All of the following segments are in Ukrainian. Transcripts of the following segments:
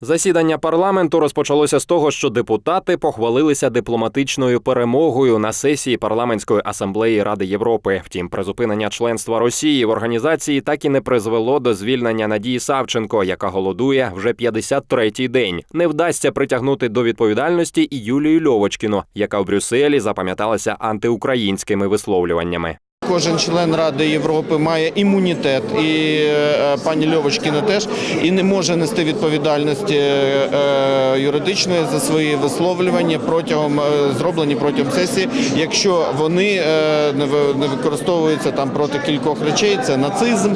Засідання парламенту розпочалося з того, що депутати похвалилися дипломатичною перемогою на сесії парламентської асамблеї Ради Європи. Втім, призупинення членства Росії в організації так і не призвело до звільнення Надії Савченко, яка голодує вже 53-й день. Не вдасться притягнути до відповідальності і Юлію Льовочкіну, яка в Брюсселі запам'яталася антиукраїнськими висловлюваннями. Кожен член Ради Європи має імунітет, і е, пані Льовочкіна теж і не може нести відповідальності е, е, юридичної за свої висловлювання протягом зроблені протягом сесії, якщо вони не ви- не використовуються там проти кількох речей. Це нацизм,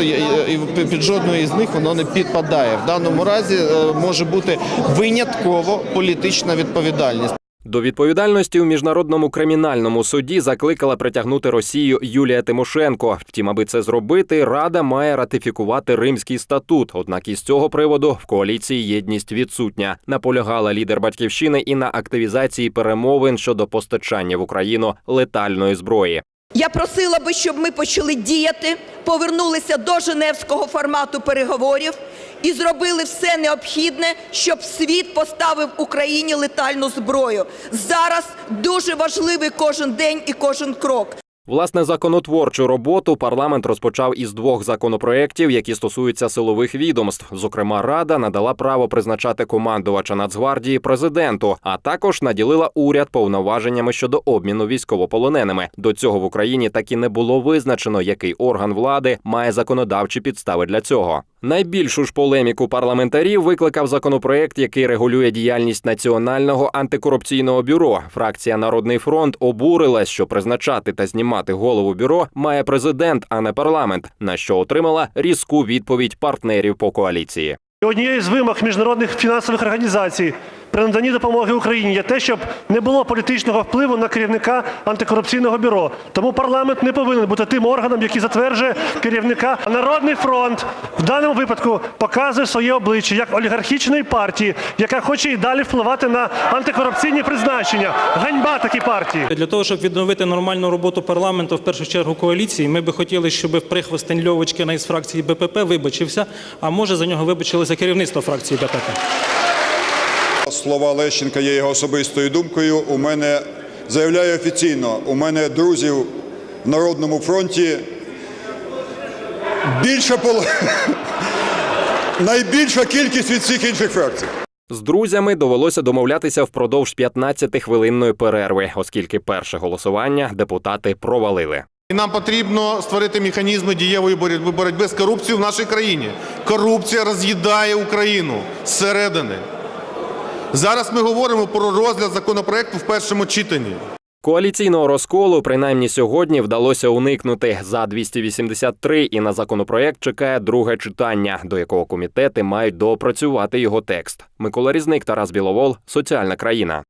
і- під жодною із них воно не підпадає. В даному разі може бути винятково політична відповідальність. До відповідальності у міжнародному кримінальному суді закликала притягнути Росію Юлія Тимошенко. Втім, аби це зробити, Рада має ратифікувати Римський статут. Однак із цього приводу в коаліції єдність відсутня. Наполягала лідер батьківщини і на активізації перемовин щодо постачання в Україну летальної зброї. Я просила би, щоб ми почали діяти, повернулися до Женевського формату переговорів і зробили все необхідне, щоб світ поставив Україні летальну зброю. Зараз дуже важливий кожен день і кожен крок. Власне, законотворчу роботу парламент розпочав із двох законопроєктів, які стосуються силових відомств. Зокрема, рада надала право призначати командувача Нацгвардії президенту, а також наділила уряд повноваженнями щодо обміну військовополоненими. До цього в Україні так і не було визначено, який орган влади має законодавчі підстави для цього. Найбільшу ж полеміку парламентарів викликав законопроект, який регулює діяльність Національного антикорупційного бюро. Фракція Народний фронт обурилась, що призначати та знімати голову бюро має президент, а не парламент. На що отримала різку відповідь партнерів по коаліції. Однією з вимог міжнародних фінансових організацій при наданні допомоги Україні є те, щоб не було політичного впливу на керівника антикорупційного бюро. Тому парламент не повинен бути тим органом, який затверджує керівника. Народний фронт в даному випадку показує своє обличчя як олігархічної партії, яка хоче і далі впливати на антикорупційні призначення. Ганьба такій партії. Для того, щоб відновити нормальну роботу парламенту, в першу чергу коаліції, ми би хотіли, щоб прихвостень Льовочкина із фракції БПП вибачився, а може за нього вибачилося керівництво фракції БПП. Слова Лещенка є його особистою думкою. У мене заявляю офіційно, у мене друзів в Народному фронті більша поло... найбільша кількість від всіх інших фракцій. З друзями довелося домовлятися впродовж 15-хвилинної перерви, оскільки перше голосування депутати провалили. І нам потрібно створити механізми дієвої боротьби, боротьби з корупцією в нашій країні. Корупція роз'їдає Україну зсередини. Зараз ми говоримо про розгляд законопроекту в першому читанні. Коаліційного розколу, принаймні сьогодні, вдалося уникнути за 283 і на законопроект чекає друге читання, до якого комітети мають доопрацювати його текст. Микола Різник, Тарас Біловол, соціальна країна.